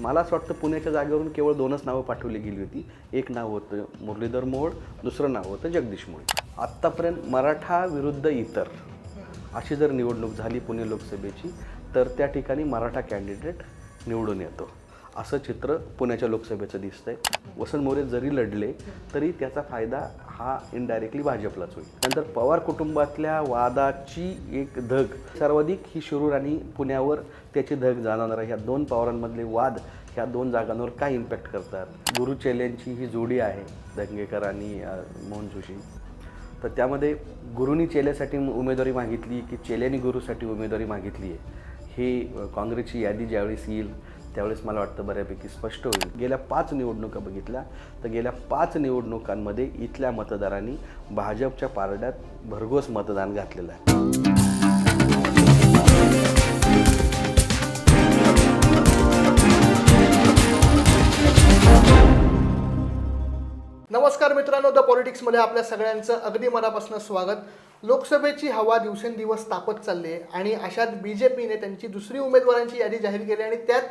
मला असं वाटतं पुण्याच्या जागेवरून केवळ दोनच नावं पाठवली गेली होती. एक नाव होतं मुरलीधर मोहोळ दुसरं नाव होतं जगदीश मोळे आत्तापर्यंत मराठा विरुद्ध इतर अशी जर निवडणूक झाली पुणे लोकसभेची तर त्या ठिकाणी मराठा कॅन्डिडेट निवडून येतो. असं चित्र पुण्याच्या लोकसभेचं दिसतंय. वसंत मोरे जरी लढले तरी त्याचा फायदा हा इनडायरेक्टली भाजपलाच होईल. नंतर पवार कुटुंबातल्या वादाची एक धग सर्वाधिक ही शिरूर आणि पुण्यावर त्याची धग जाणवणार आहे. ह्या दोन पवारांमधले वाद ह्या दोन जागांवर काय इम्पॅक्ट करतात? गुरु चेल्यांची ही जोडी आहे दंगेकर आणि मोहन जोशी. तर त्यामध्ये गुरुनी चेल्यासाठी उमेदवारी मागितली की चेल्यानी गुरुसाठी उमेदवारी मागितली आहे हे काँग्रेसची यादी ज्यावेळेस येईल त्यावेळेस मला वाटतं बऱ्यापैकी स्पष्ट होईल. गेल्या पाच निवडणुका बघितल्या. तर गेल्या पाच निवडणुकांमध्ये इथल्या मतदारांनी भाजपच्या पारड्यात भरघोस मतदान घातलेलं आहे. नमस्कार मित्रांनो द पॉलिटिक्समध्ये आपल्या सगळ्यांचं अगदी मनापासून स्वागत. लोकसभेची हवा दिवसेंदिवस तापत चालली आहे आणि अशात बी जे पीने त्यांची दुसरी उमेदवारांची यादी जाहीर केली आणि त्यात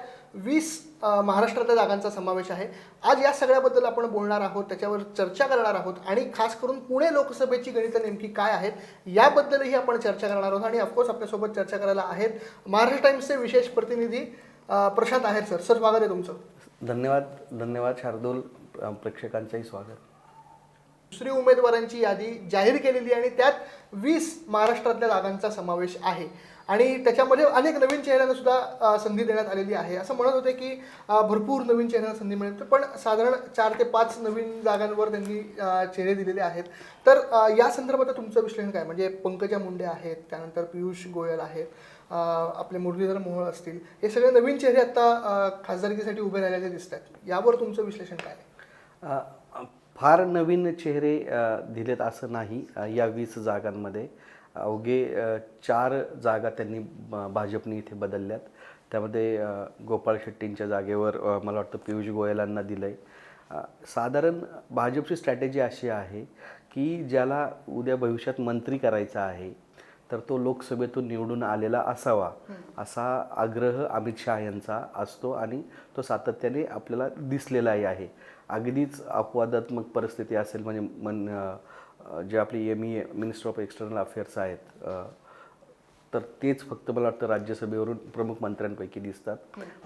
वीस महाराष्ट्रातल्या जागांचा समावेश आहे. आज या सगळ्याबद्दल आपण बोलणार आहोत त्याच्यावर चर्चा करणार आहोत आणि खास करून पुणे लोकसभेची गणितं नेमकी काय आहेत याबद्दलही आपण चर्चा करणार आहोत. आणि ऑफकोर्स आपल्यासोबत चर्चा करायला आहेत महाराष्ट्र टाइम्सचे विशेष प्रतिनिधी प्रशांत आहेर सर. सर स्वागत आहे तुमचं. धन्यवाद धन्यवाद शार्दूल प्रेक्षकांचंही स्वागत. दुसरी उमेदवारांची यादी जाहीर केलेली आणि त्यात वीस महाराष्ट्रातल्या जागांचा समावेश आहे. आणि त्याच्यामध्ये अनेक नवीन चेहऱ्यांना सुद्धा संधी देण्यात आलेली आहे. असं म्हणत होते की भरपूर नवीन चेहऱ्यांना संधी मिळते पण साधारण चार ते पाच नवीन जागांवर त्यांनी चेहरे दिलेले आहेत. तर या संदर्भात तुमचं विश्लेषण काय? म्हणजे पंकजा मुंडे आहेत त्यानंतर पियुष गोयल आहेत आपले मुरलीधर मोहोळ असतील. हे सगळे नवीन चेहरे आता खासदारकीसाठी उभे राहिलेले दिसत आहेत. यावर तुमचं विश्लेषण काय? फार नवीन चेहरे दिलेत असं नाही या वीस जागांमध्ये. अवघे चार जागा त्यांनी भाजपने इथे बदलल्यात. त्यामध्ये गोपाळ शेट्टींच्या जागेवर मला वाटतं पियुष गोयलांना दिलं आहे साधारण भाजपची स्ट्रॅटेजी अशी आहे की ज्याला उद्या भविष्यात मंत्री करायचा आहे तर तो लोकसभेतून निवडून आलेला असावा असा आग्रह अमित शहा यांचा असतो आणि तो सातत्याने आपल्याला दिसलेलाही आहे. अगदीच अपवादात्मक परिस्थिती असेल म्हणजे मन जे आपली M E minister of external affairs आहेत तर तेच फक्त मला वाटतं राज्यसभेवरून प्रमुख मंत्र्यांपैकी दिसतात.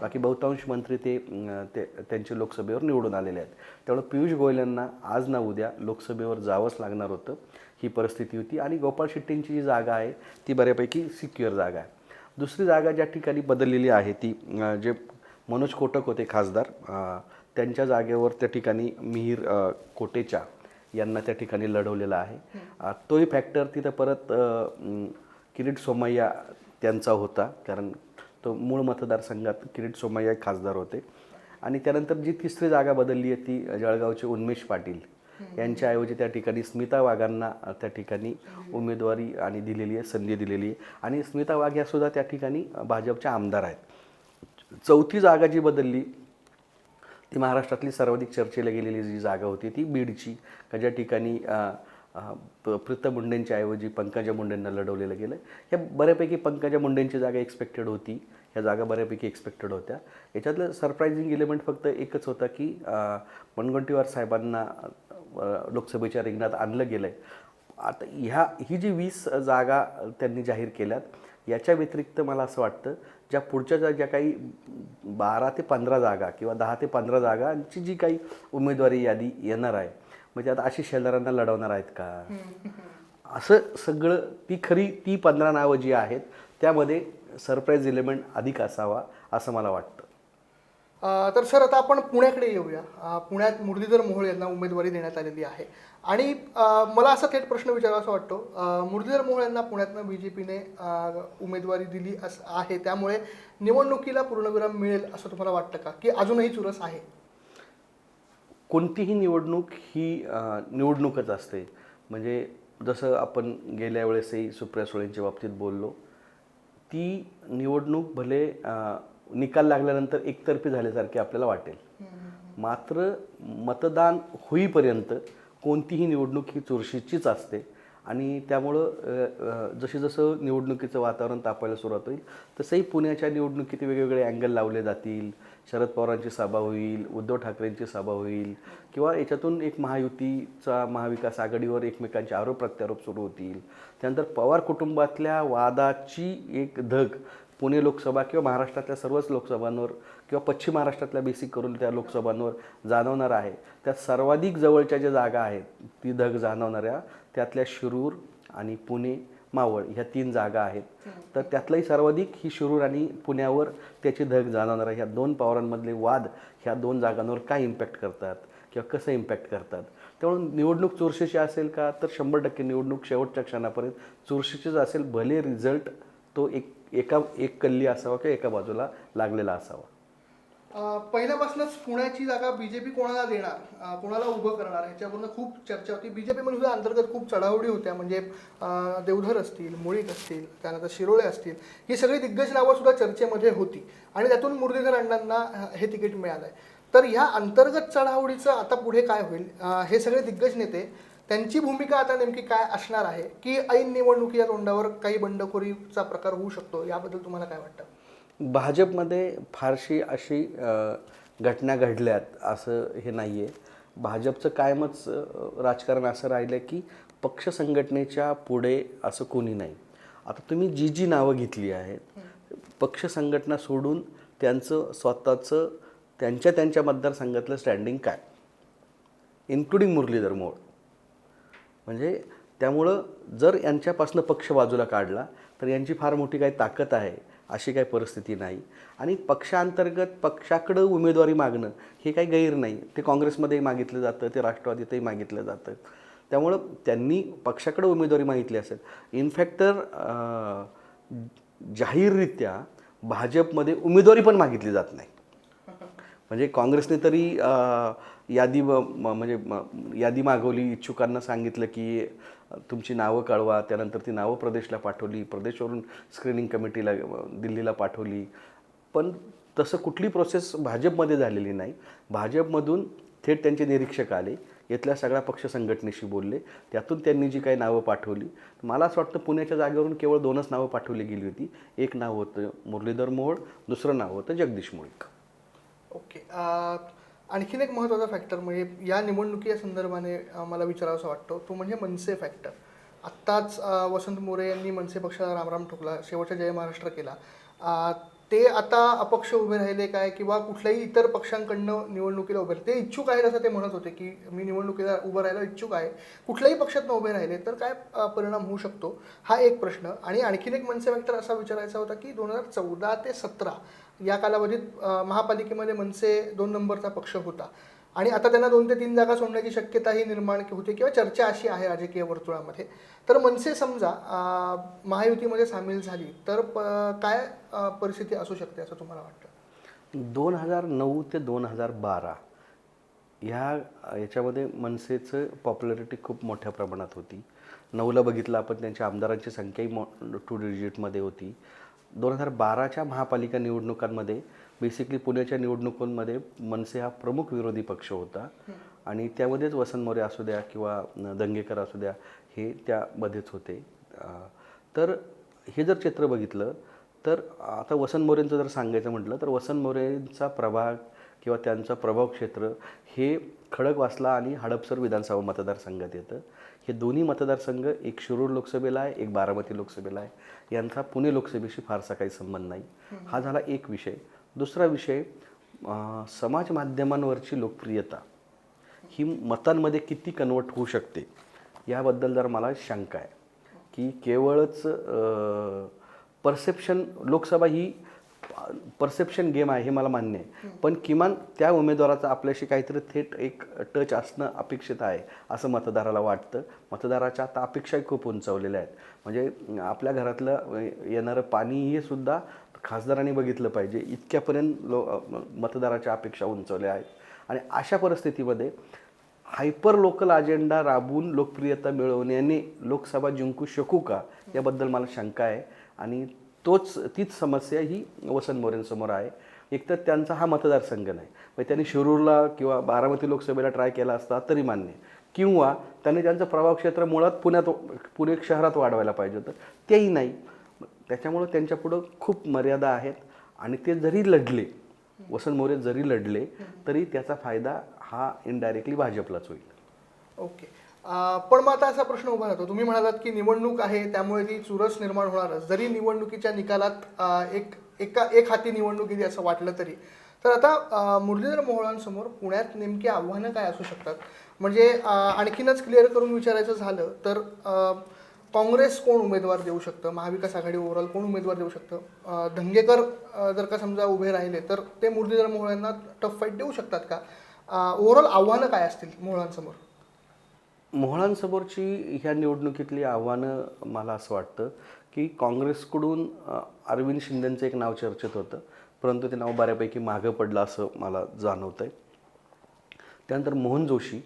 बाकी बहुतांश मंत्री ते ते त्यांचे लोकसभेवर निवडून आलेले आहेत. त्यामुळे पियुष गोयल यांना आज ना उद्या लोकसभेवर जावंच लागणार होतं. ही परिस्थिती होती. आणि गोपाळ शेट्टींची जी जागा आहे ती बऱ्यापैकी सिक्युअर जागा आहे. दुसरी जागा ज्या ठिकाणी बदललेली आहे ती जे मनोज कोटक होते खासदार त्यांच्या जागेवर त्या ठिकाणी मिहीर कोटेचा यांना त्या ठिकाणी लढवलेला आहे. तोही फॅक्टर तिथं परत किरीट सोमय्या त्यांचा होता. कारण तो मूळ मतदारसंघात किरीट सोमय्या खासदार होते. आणि त्यानंतर जी तिसरी जागा बदलली आहे ती जळगावचे उन्मेष पाटील. यांच्याऐवजी त्या ठिकाणी स्मिता वाघांना त्या ठिकाणी उमेदवारी आणि दिलेली आहे संधी दिलेली आहे. आणि स्मिता वाघ या सुद्धा त्या ठिकाणी भाजपच्या आमदार आहेत. चौथी जागा जी बदलली ती महाराष्ट्रातली सर्वाधिक चर्चेला गेलेली जी जागा होती ती बीडची. का ज्या ठिकाणी अ, प्रीतम मुंडेंच्या ऐवजी पंकजा मुंडेंना लढवलेलं गेलं. या बऱ्यापैकी पंकजा मुंडेंची जागा एक्सपेक्टेड होती. ह्या जागा बऱ्यापैकी एक्सपेक्टेड होत्या. याच्यातलं सरप्रायझिंग एलिमेंट फक्त एकच होता की मुनगंटीवार साहेबांना लोकसभेच्या रिंगणात आणलं गेलं आहे आता ह्या ही जी वीस जागा त्यांनी जाहीर केल्यात याच्या व्यतिरिक्त मला असं वाटतं ज्या पुढच्या ज्या ज्या काही बारा ते पंधरा जागा किंवा दहा ते पंधरा जागांची जी काही उमेदवारी यादी येणार आहे म्हणजे आता आशिष शेलारांना लढवणार आहेत का? असं सगळं ती खरी ती पंधरा नावं जी आहेत त्यामध्ये सरप्राईज एलिमेंट अधिक असावा असं मला वाटतं. तर सर आता आपण पुण्याकडे येऊया. पुण्यात मुरलीधर मोहोळ यांना उमेदवारी देण्यात आलेली आहे. आणि मला असा थेट प्रश्न विचारावा वाटतो. मुरलीधर मोहोळ यांना पुण्यातनं बी जे पीने उमेदवारी दिली अस आहे. त्यामुळे निवडणुकीला पूर्णविराम मिळेल असं तुम्हाला वाटतं का? की अजूनही चुरस आहे? कोणतीही निवडणूक ही निवडणूकच असते. म्हणजे जसं आपण गेल्या वेळेसही सुप्रिया सुळेंच्या बाबतीत बोललो ती निवडणूक भले निकाल लागल्यानंतर एकतर्फी झाल्यासारखी आपल्याला वाटेल. मात्र मतदान होईपर्यंत कोणतीही निवडणूक ही चुरशीचीच असते. आणि त्यामुळं जशी जसं निवडणुकीचं वातावरण तापायला सुरुवात होईल तसंही पुण्याच्या निवडणुकीत वेगवेगळे अँगल लावले जातील. शरद पवारांची सभा होईल उद्धव ठाकरेंची सभा होईल किंवा याच्यातून एक महायुतीचा महाविकास आघाडीवर एकमेकांचे आरोप प्रत्यारोप सुरू होतील. त्यानंतर पवार कुटुंबातल्या वादाची एक धग पुणे लोकसभा किंवा महाराष्ट्रातल्या सर्वच लोकसभांवर किंवा पश्चिम महाराष्ट्रातल्या बेसिक करून त्या लोकसभांवर जाणवणार आहे. त्या सर्वाधिक जवळच्या ज्या जागा आहेत ती धग जाणवणाऱ्या त्यातल्या शिरूर आणि पुणे मावळ ह्या तीन जागा आहेत. तर त्यातलाही सर्वाधिक ही शिरूर आणि पुण्यावर त्याची धग जाणवणाऱ्या ह्या दोन पवारांमधले वाद ह्या दोन जागांवर काय इम्पॅक्ट करतात किंवा कसं इम्पॅक्ट करतात? त्यामुळे निवडणूक चुरशीची असेल का? तर शंभर टक्के निवडणूक शेवटच्या क्षणापर्यंत चुरशीचीच असेल. भले रिझल्ट तो एक एका एक कल्ली असावा किंवा एका बाजूला लागलेला असावा. पहिल्यापासूनच पुण्याची जागा बीजेपी कोणाला देणार कोणाला उभं करणार ह्याच्यावरनं खूप चर्चा होती. बीजेपीमध्ये सुद्धा अंतर्गत खूप चढावडी होत्या म्हणजे देवधर असतील मुळीक असतील त्यानंतर शिरोळे असतील ही सगळी दिग्गज नावं सुद्धा चर्चेमध्ये होती. आणि त्यातून मुरलीधर अण्णांना हे तिकीट मिळालं आहे तर ह्या अंतर्गत चढावडीचं आता पुढे काय होईल? हे सगळे दिग्गज नेते त्यांची भूमिका आता नेमकी काय असणार आहे? की ऐन निवडणुकीच्या तोंडावर काही बंडखोरीचा प्रकार होऊ शकतो? याबद्दल तुम्हाला काय वाटतं? भाजपमध्ये फारशी अशी घटना घडल्यात असं हे नाही आहे भाजपचं कायमच राजकारण असं राहिलं की पक्ष संघटनेच्या पुढे असं कोणी नाही. आता तुम्ही जी जी नावं घेतली आहेत पक्ष संघटना सोडून त्यांचं स्वतःचं त्यांच्या त्यांच्या मतदारसंघातलं स्टँडिंग काय? इन्क्लुडिंग मुरलीधर मोड म्हणजे त्यामुळं जर यांच्यापासनं पक्ष बाजूला काढला तर यांची फार मोठी काही ताकद आहे अशी काही परिस्थिती नाही. आणि पक्षांतर्गत पक्षाकडं उमेदवारी मागणं हे काही गैर नाही. ते काँग्रेसमध्येही मागितलं जातं ते राष्ट्रवादीतही मागितलं जातं. त्यामुळं त्यांनी पक्षाकडं उमेदवारी मागितली असेल. इनफॅक्ट तर जाहीररित्या भाजपमध्ये उमेदवारी पण मागितली जात नाही. म्हणजे काँग्रेसने तरी यादी म्हणजे यादी मागवली. इच्छुकांना सांगितलं की तुमची नावं कळवा त्यानंतर ती नावं प्रदेशला पाठवली प्रदेशवरून स्क्रीनिंग कमिटीला दिल्लीला पाठवली. पण तसं कुठली प्रोसेस भाजपमध्ये झालेली नाही. भाजपमधून थेट त्यांचे निरीक्षक आले इथल्या सगळ्या पक्ष संघटनेशी बोलले त्यातून त्यांनी जी काही नावं पाठवली. मला असं वाटतं पुण्याच्या जागेवरून केवळ दोनच नावं पाठवली गेली होती. एक नाव होतं मुरलीधर मोहोळ दुसरं नाव होतं जगदीश मुळीक. ओके अं, आणखीन एक महत्त्वाचा फॅक्टर म्हणजे या निवडणुकीच्या संदर्भाने मला विचारावासा वाटतो. तो म्हणजे मनसे फॅक्टर आत्ताच वसंत मोरे यांनी मनसे पक्षाला रामराम ठोकला शेवटचा जय महाराष्ट्र केला. ते आता अपक्ष उभे राहिले काय किंवा कुठल्याही इतर पक्षांकडनं निवडणुकीला उभे राहिले. ते इच्छुक आहेत असं ते म्हणत होते की मी निवडणुकीला उभं राहायला इच्छुक आहे. कुठल्याही पक्षातनं उभे राहिले तर काय परिणाम होऊ शकतो? हा एक प्रश्न. आणि आणखीन एक मनसे फॅक्टर असा विचारायचा होता की दोन हजार चौदा ते सतरा या कालावधीत महापालिकेमध्ये मनसे दोन नंबरचा पक्ष होता. आणि आता त्यांना दोन ते तीन जागा सोडण्याची शक्यताही निर्माण होते किंवा चर्चा अशी आहे राजकीय वर्तुळामध्ये. तर मनसे समजा महायुतीमध्ये सामील झाली तर प- काय परिस्थिती असू शकते असं तुम्हाला वाटतं? दोन हजार नऊ ते दोन हजार बारा ह्या याच्यामध्ये मनसेचं पॉप्युलरिटी खूप मोठ्या प्रमाणात होती. नऊला बघितलं आपण त्यांच्या आमदारांची संख्याही मो टू डिजिटमध्ये होती. दोन हजार बाराच्या महापालिका निवडणुकांमध्ये बेसिकली पुण्याच्या निवडणुकांमध्ये मनसे हा प्रमुख विरोधी पक्ष होता. आणि त्यामध्येच वसंत मोरे असू द्या किंवा दंगेकर असू द्या हे त्यामध्येच होते. तर हे जर चित्र बघितलं तर आता वसंत मोरेंचं जर सांगायचं म्हटलं तर वसंत मोरेंचा प्रभाग किंवा त्यांचं प्रभाव क्षेत्र हे खडकवासला आणि हडपसर विधानसभा मतदारसंघात येतं. हे दोन्ही मतदारसंघ एक शिरूर लोकसभेला आहे एक बारामती लोकसभेला आहे. यांचा पुणे लोकसभेशी फारसा काही संबंध नाही. हा झाला एक विषय. दुसरा विषय समाज माध्यमांवरची लोकप्रियता ही मतांमध्ये किती कन्वर्ट होऊ शकते याबद्दल जर मला शंका आहे की केवळच परसेप्शन लोकसभा ही परसेप्शन गेम आहे हे मला मान्य आहे. पण किमान त्या उमेदवाराचा आपल्याशी काहीतरी थेट एक टच असणं अपेक्षित आहे असं मतदाराला वाटतं. मतदाराच्या आता अपेक्षाही खूप उंचावलेल्या आहेत. म्हणजे आपल्या घरातलं येणारं पाणी हे सुद्धा खासदारांनी बघितलं पाहिजे. इतक्यापर्यंत लो मतदाराच्या अपेक्षा उंचावल्या आहेत. आणि अशा परिस्थितीमध्ये हायपर लोकल अजेंडा राबवून लोकप्रियता मिळवण्याने लोकसभा जिंकू शकू का? याबद्दल मला शंका आहे. आणि तोच तीच समस्या ही वसंत मोरेंसमोर आहे. एकतर त्यांचा हा मतदारसंघ नाही. म्हणजे त्यांनी शिरूरला किंवा बारामती लोकसभेला ट्राय केला असता तरी मान्य किंवा त्यांनी त्यांचं प्रभाव क्षेत्र मुळात पुण्यात पुणे शहरात वाढवायला पाहिजे होतं तेही नाही. त्याच्यामुळं त्यांच्यापुढं खूप मर्यादा आहेत. आणि ते जरी लढले वसंत मोरे जरी लढले तरी त्याचा फायदा हा इनडायरेक्टली भाजपलाच होईल. ओके. पण मग आता असा प्रश्न उभा राहतो. तुम्ही म्हणालात की निवडणूक आहे त्यामुळे ती चुरस निर्माण होणारच. जरी निवडणुकीच्या निकालात एक एका एक हाती निवडणूक गेली असं वाटलं तरी. तर आता मुरलीधर मोहोळांसमोर पुण्यात नेमकी आव्हानं काय असू शकतात? म्हणजे आणखीनच क्लिअर करून विचारायचं झालं तर काँग्रेस कोण उमेदवार देऊ शकतं? महाविकास आघाडी ओव्हरऑल कोण उमेदवार देऊ शकतं? धंगेकर जर का समजा उभे राहिले तर ते मुरलीधर मोहोळांना टफ फाईट देऊ शकतात का? ओव्हरऑल आव्हानं काय असतील मोहोळांसमोर मोहळांसमोरची ह्या निवडणुकीतली आव्हानं मला असं वाटतं की काँग्रेसकडून अरविंद शिंदेंचं एक नाव चर्चेत होतं. परंतु ते नाव बऱ्यापैकी मागं पडलं असं मला जाणवतं आहे त्यानंतर मोहन जोशी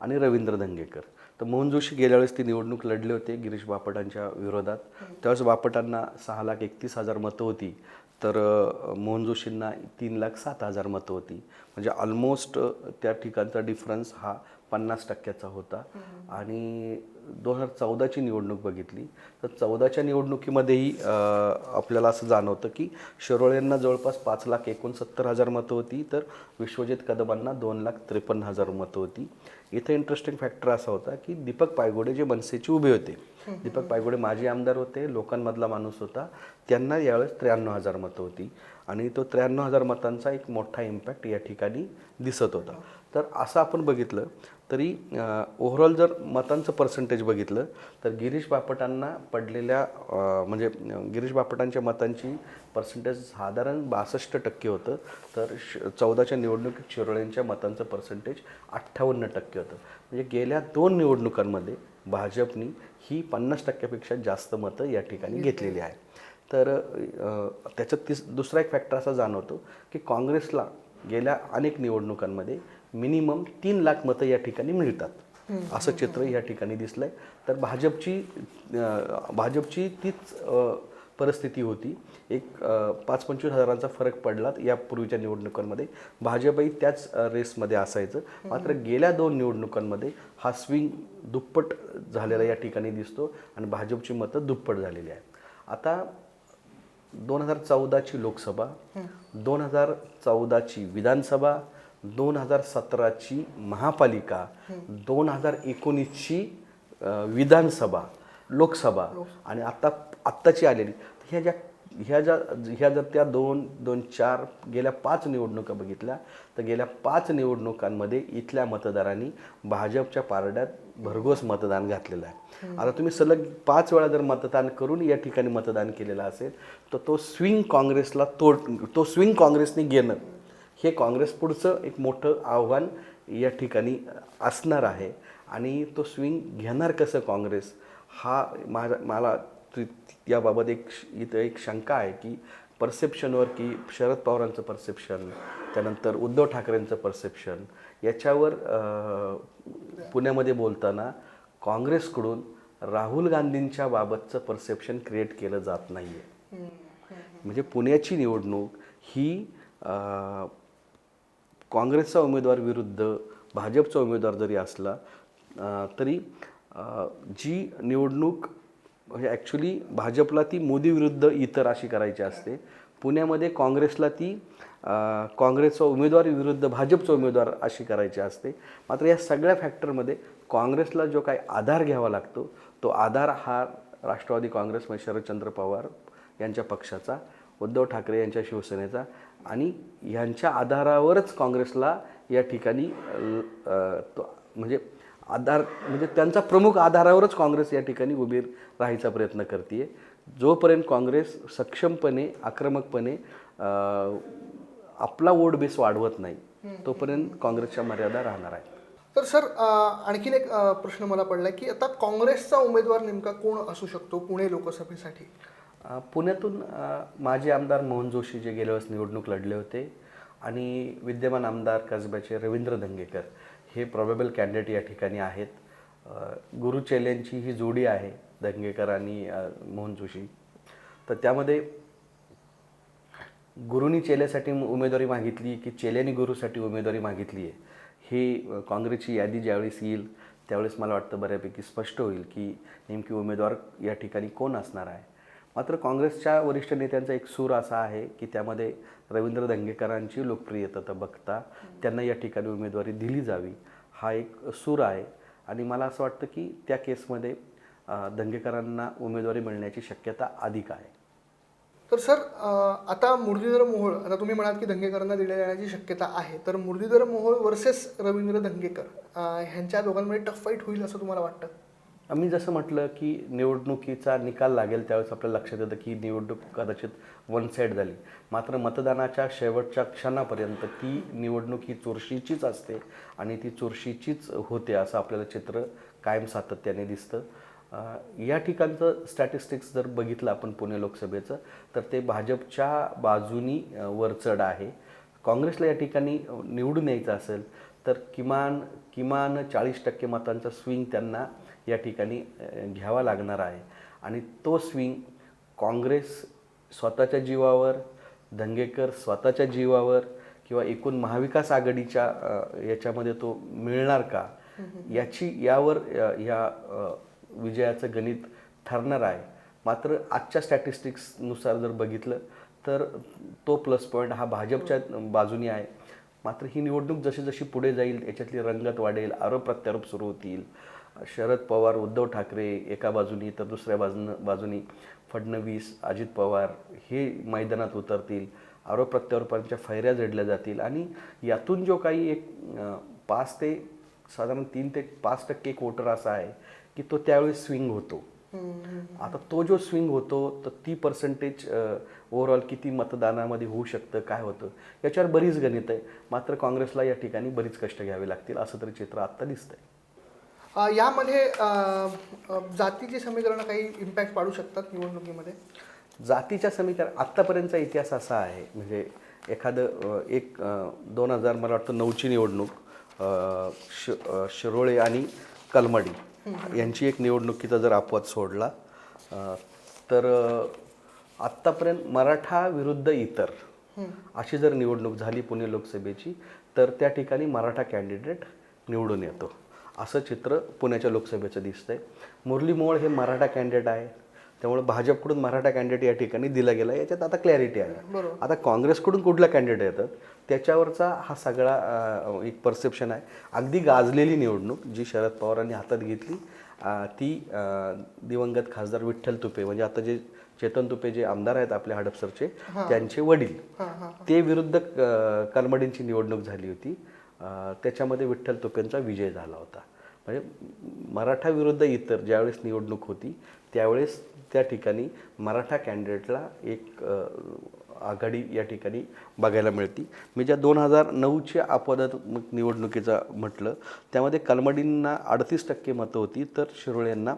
आणि रवींद्र दंगेकर. तर मोहन जोशी गेल्या वेळेस ती निवडणूक लढले होते गिरीश बापटांच्या विरोधात. त्यावेळेस बापटांना सहा लाख एकतीस हजार मतं होती. तर मोहन जोशींना तीन लाख सात हजार मतं होती. म्हणजे ऑलमोस्ट त्या ठिकाणचा डिफरन्स हा पन्नास टक्क्याचा होता. आणि दोन हजार चौदाची निवडणूक बघितली. तर चौदाच्या निवडणुकीमध्येही आपल्याला असं जाणवतं की शिरोळे यांना जवळपास पाच लाख एकोणसत्तर हजार मतं होती. तर विश्वजित कदमांना दोन लाख त्रेपन्न हजार मतं होती. इथे इंटरेस्टिंग फॅक्टर असा होता की दीपक पायगोडे जे मनसेचे उभे होते. दीपक पायगोडे माजी आमदार होते लोकांमधला माणूस होता. त्यांना यावेळेस त्र्याण्णव हजार मतं होती. आणि तो त्र्याण्णव हजार मतांचा एक मोठा इम्पॅक्ट या ठिकाणी दिसत होता. तर असं आपण बघितलं तरी ओव्हरऑल जर मतांचं पर्सेंटेज बघितलं तर गिरीश बापटांना पडलेल्या म्हणजे गिरीश बापटांच्या मतांची पर्सेंटेज साधारण बासष्ट टक्के होतं. तर श चौदाच्या निवडणुकीत शिरोळ्यांच्या मतांचं पर्सेंटेज अठ्ठावन्न टक्के होतं. म्हणजे गेल्या दोन निवडणुकांमध्ये भाजपनी ही पन्नास टक्क्यापेक्षा जास्त मतं या ठिकाणी घेतलेली. आहे तर त्याच्यात तिस दुसरा एक फॅक्टर असा जाणवतो की काँग्रेसला गेल्या अनेक निवडणुकांमध्ये मिनिमम तीन लाख मतं या ठिकाणी मिळतात. असं चित्र या ठिकाणी दिसलंय. तर भाजपची भाजपची तीच परिस्थिती होती. एक पाच पंचवीस हजारांचा फरक पडला यापूर्वीच्या निवडणुकांमध्ये. भाजपही त्याच रेसमध्ये असायचं. मात्र गेल्या दोन निवडणुकांमध्ये हा स्विंग दुप्पट झालेला या ठिकाणी दिसतो आणि भाजपची मतं दुप्पट झालेली आहेत. आता दोन हजार चौदाची लोकसभा दोन हजार चौदाची विधानसभा दोन हजार सतराची महापालिका दोन हजार एकोणीसची विधानसभा लोकसभा आणि आता आत्ताची आलेली. ह्या ज्या ह्या ज्या ह्या जर त्या दोन दोन चार गेल्या पाच निवडणुका बघितल्या तर गेल्या पाच निवडणुकांमध्ये इथल्या मतदारांनी भाजपच्या पारड्यात भरघोस मतदान घातलेलं आहे. आता तुम्ही सलग पाच वेळा जर मतदान करून या ठिकाणी मतदान केलेलं असेल तर तो स्विंग काँग्रेसला तोड तो स्विंग काँग्रेसने घेणं. हे काँग्रेस पुढचं एक मोठं आव्हान या ठिकाणी असणार आहे. आणि तो स्विंग घेणार कसं काँग्रेस? हा माझा मला याबाबत एक इथं एक शंका आहे की परसेप्शनवर की शरद पवारांचं परसेप्शन त्यानंतर उद्धव ठाकरेंचं परसेप्शन याच्यावर पुण्यामध्ये बोलताना काँग्रेसकडून राहुल गांधींच्या बाबतचं परसेप्शन क्रिएट केलं जात नाही आहे म्हणजे पुण्याची निवडणूक ही काँग्रेसचा उमेदवार विरुद्ध भाजपचा उमेदवार जरी असला तरी जी निवडणूक म्हणजे ॲक्च्युली भाजपला ती मोदी विरुद्ध इतर अशी करायची असते पुण्यामध्ये काँग्रेसला ती काँग्रेसचा उमेदवार विरुद्ध भाजपचा उमेदवार अशी करायची असते. मात्र या सगळ्या फॅक्टरमध्ये काँग्रेसला जो काही आधार घ्यावा लागतो तो आधार हा राष्ट्रवादी काँग्रेस म्हणजे शरदचंद्र पवार यांच्या पक्षाचा उद्धव ठाकरे यांच्या शिवसेनेचा आणि ह्यांच्या आधारावरच काँग्रेसला या ठिकाणी तो म्हणजे आधार म्हणजे त्यांचा प्रमुख आधारावरच काँग्रेस या ठिकाणी उभी राहायचा प्रयत्न करते जोपर्यंत काँग्रेस सक्षमपणे आक्रमकपणे आपला वोट बेस वाढवत नाही तोपर्यंत काँग्रेसच्या मर्यादा राहणार आहेत. तर सर आणखीन एक प्रश्न मला पडला की आता काँग्रेसचा उमेदवार नेमका कोण असू शकतो पुणे लोकसभेसाठी? पुण्यातून माजी आमदार मोहन जोशी जे गेल्या वेळेस निवडणूक लढले होते आणि विद्यमान आमदार कसब्याचे रवींद्र दंगेकर हे प्रॉबेबल कॅन्डिडेट या ठिकाणी आहेत. अ, गुरु चेल्यांची ही जोडी आहे. दंगेकर आणि मोहन जोशी. तर त्यामध्ये गुरुनी चेल्यासाठी उमेदवारी मागितली की चेल्यानी गुरुसाठी उमेदवारी मागितली आहे. ही काँग्रेसची यादी ज्यावेळेस येईल त्यावेळेस मला वाटतं बऱ्यापैकी स्पष्ट होईल की नेमकी उमेदवार या ठिकाणी कोण असणार आहे. मात्र काँग्रेसच्या वरिष्ठ नेत्यांचा एक सूर असा आहे की त्यामध्ये रवींद्र दंगेकरांची लोकप्रियता बघता त्यांना या ठिकाणी उमेदवारी दिली जावी हा एक सूर आहे. आणि मला असं वाटतं की त्या केसमध्ये दंगेकरांना उमेदवारी मिळण्याची शक्यता अधिक आहे. तर सर आता मुरलीधर मोहोळ आता तुम्ही म्हणाल की दंगेकरांना दिल्या जाण्याची शक्यता आहे तर मुरलीधर मोहोळ वर्सेस रवींद्र दंगेकर ह्यांच्या दोघांमध्ये टफ फाईट होईल असं तुम्हाला वाटतं? आम्ही जसं म्हटलं की निवडणुकीचा निकाल लागेल त्यावेळेस आपल्या लक्षात येतं की निवडणूक कदाचित वन साईड झाली. मात्र मतदानाच्या शेवटच्या क्षणापर्यंत ती निवडणूक ही चुरशीचीच असते आणि ती चुरशीचीच होते असं आपल्याला चित्र कायम सातत्याने दिसतं. या ठिकाणचं स्टॅटिस्टिक्स जर बघितलं आपण पुणे लोकसभेचं तर ते भाजपच्या बाजूनी वरचढ आहे. काँग्रेसला या ठिकाणी निवडून यायचं असेल तर किमान किमान चाळीस टक्के मतांचा स्विंग त्यांना या ठिकाणी घ्यावा लागणार आहे. आणि तो स्विंग काँग्रेस स्वतःच्या जीवावर दंगेकर स्वतःच्या जीवावर किंवा एकूण महाविकास आघाडीच्या याच्यामध्ये तो मिळणार का? याची यावर या विजयाचं गणित ठरणार आहे. मात्र आजच्या स्टॅटिस्टिक्सनुसार जर बघितलं तर तो प्लस पॉईंट हा भाजपच्या बाजूनी आहे. मात्र ही निवडणूक जशी जशी पुढे जाईल याच्यातली रंगत वाढेल आरोप प्रत्यारोप सुरू होतील. शरद पवार उद्धव ठाकरे एका बाजूनी तर दुसऱ्या बाजून बाजूनी फडणवीस अजित पवार हे मैदानात उतरतील. आरोप प्रत्यारोपांच्या फैऱ्या जडल्या जातील. आणि यातून जो काही एक पाच ते साधारण तीन ते पाच टक्के एक वोटर असा आहे की तो त्यावेळेस स्विंग होतो. आता तो जो स्विंग होतो तर ती पर्सेंटेज ओव्हरऑल किती मतदानामध्ये होऊ शकतं काय होतं याच्यावर बरीच गणित आहे. मात्र काँग्रेसला या ठिकाणी बरीच कष्ट घ्यावे लागतील असं तरी चित्र आत्ता दिसतंय. यामध्ये जातीची समीकरणं काही इम्पॅक्ट पाडू शकतात निवडणुकीमध्ये? जातीच्या समीकरण आत्तापर्यंतचा इतिहास असा आहे म्हणजे एखादं एक दोन हजार मला वाटतं नऊची निवडणूक श शिरोळे आणि कलमडी. यांची एक निवडणुकीचा जर अपवाद सोडला तर आत्तापर्यंत मराठा विरुद्ध इतर अशी जर निवडणूक झाली पुणे लोकसभेची तर त्या ठिकाणी मराठा कॅन्डिडेट निवडून येतो. असं चित्र पुण्याच्या लोकसभेचं दिसतंय. मुरली मोळ हे मराठा कॅन्डिडेट आहे. त्यामुळे भाजपकडून मराठा कॅन्डिडेट या ठिकाणी दिला गेला. याच्यात आता क्लॅरिटी आहे. आता काँग्रेसकडून कुठला कॅन्डिडेट येतात? त्याच्यावरचा हा सगळा अं, एक परसेप्शन आहे. अगदी गाजलेली निवडणूक जी शरद पवारांनी हातात घेतली अं, ती अं, दिवंगत खासदार विठ्ठल तुपे म्हणजे आता जे चेतन तुपे जे आमदार आहेत आपल्या हडपसरचे त्यांचे वडील ते विरुद्ध कलमडींची निवडणूक झाली होती. अं, त्याच्यामध्ये विठ्ठल तुपेंचा विजय झाला होता. म्हणजे मराठा विरुद्ध इतर ज्यावेळेस निवडणूक होती त्यावेळेस त्या ठिकाणी मराठा कॅन्डिडेटला एक अं, आघाडी या ठिकाणी बघायला मिळती. मी ज्या दोन हजार नऊच्या अपवादात्मक निवडणुकीचा म्हटलं त्यामध्ये कलमडींना अडतीस टक्के मतं होती तर शिरोळे यांना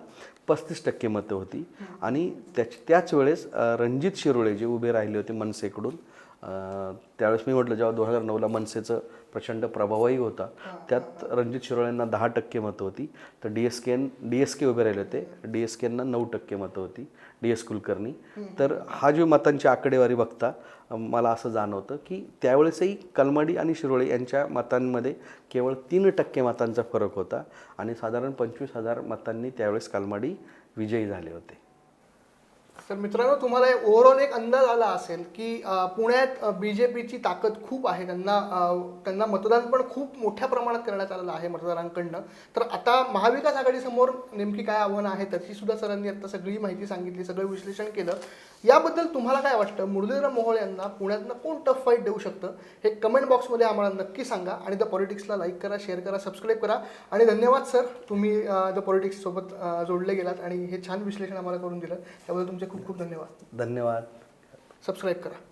पस्तीस टक्के मतं होती. आणि त्याच त्याच वेळेस रणजित शिरोळे जे उभे राहिले होते मनसेकडून त्यावेळेस मी म्हटलं जेव्हा दोन हजार नऊला मनसेचं प्रचंड प्रभावही होता त्यात रणजित शिरोळ यांना दहा टक्के मतं होती तर D S K D S K उभे राहिले होते डी एस केंना नऊ टक्के मतं होती डी एस कुलकर्णी. तर हा जो मतांची आकडेवारी बघता मला असं जाणवतं की त्यावेळेसही कलमाडी आणि शिरोळे यांच्या मतांमध्ये केवळ तीन टक्के मतांचा फरक होता आणि साधारण पंचवीस हजार मतांनी त्यावेळेस कलमाडी विजयी झाले होते. तर मित्रांनो तुम्हाला ओव्हरऑल एक अंदाज आला असेल की पुण्यात बी जे पीची ताकद खूप आहे. त्यांना त्यांना मतदान पण खूप मोठ्या प्रमाणात करण्यात आलेलं आहे मतदारांकडनं. तर आता महाविकास आघाडीसमोर नेमकी काय आव्हानं आहे त्याची सुद्धा सरांनी आता सगळी माहिती सांगितली सगळं विश्लेषण केलं. याबद्दल तुम्हाला काय वाटतं? मुरलीधर मोहोळ यांना पुण्यातनं कोण टफ फाईट देऊ शकतं? हे कमेंट बॉक्समध्ये आम्हाला नक्की सांगा आणि द पॉलिटिक्सला लाईक करा शेअर करा सबस्क्राईब करा. आणि धन्यवाद सर तुम्ही द पॉलिटिक्ससोबत जोडले गेलात आणि हे छान विश्लेषण आम्हाला करून दिलं. त्याबद्दल तुमचे खूप खूप खूप धन्यवाद. धन्यवाद. सबस्क्राईब करा.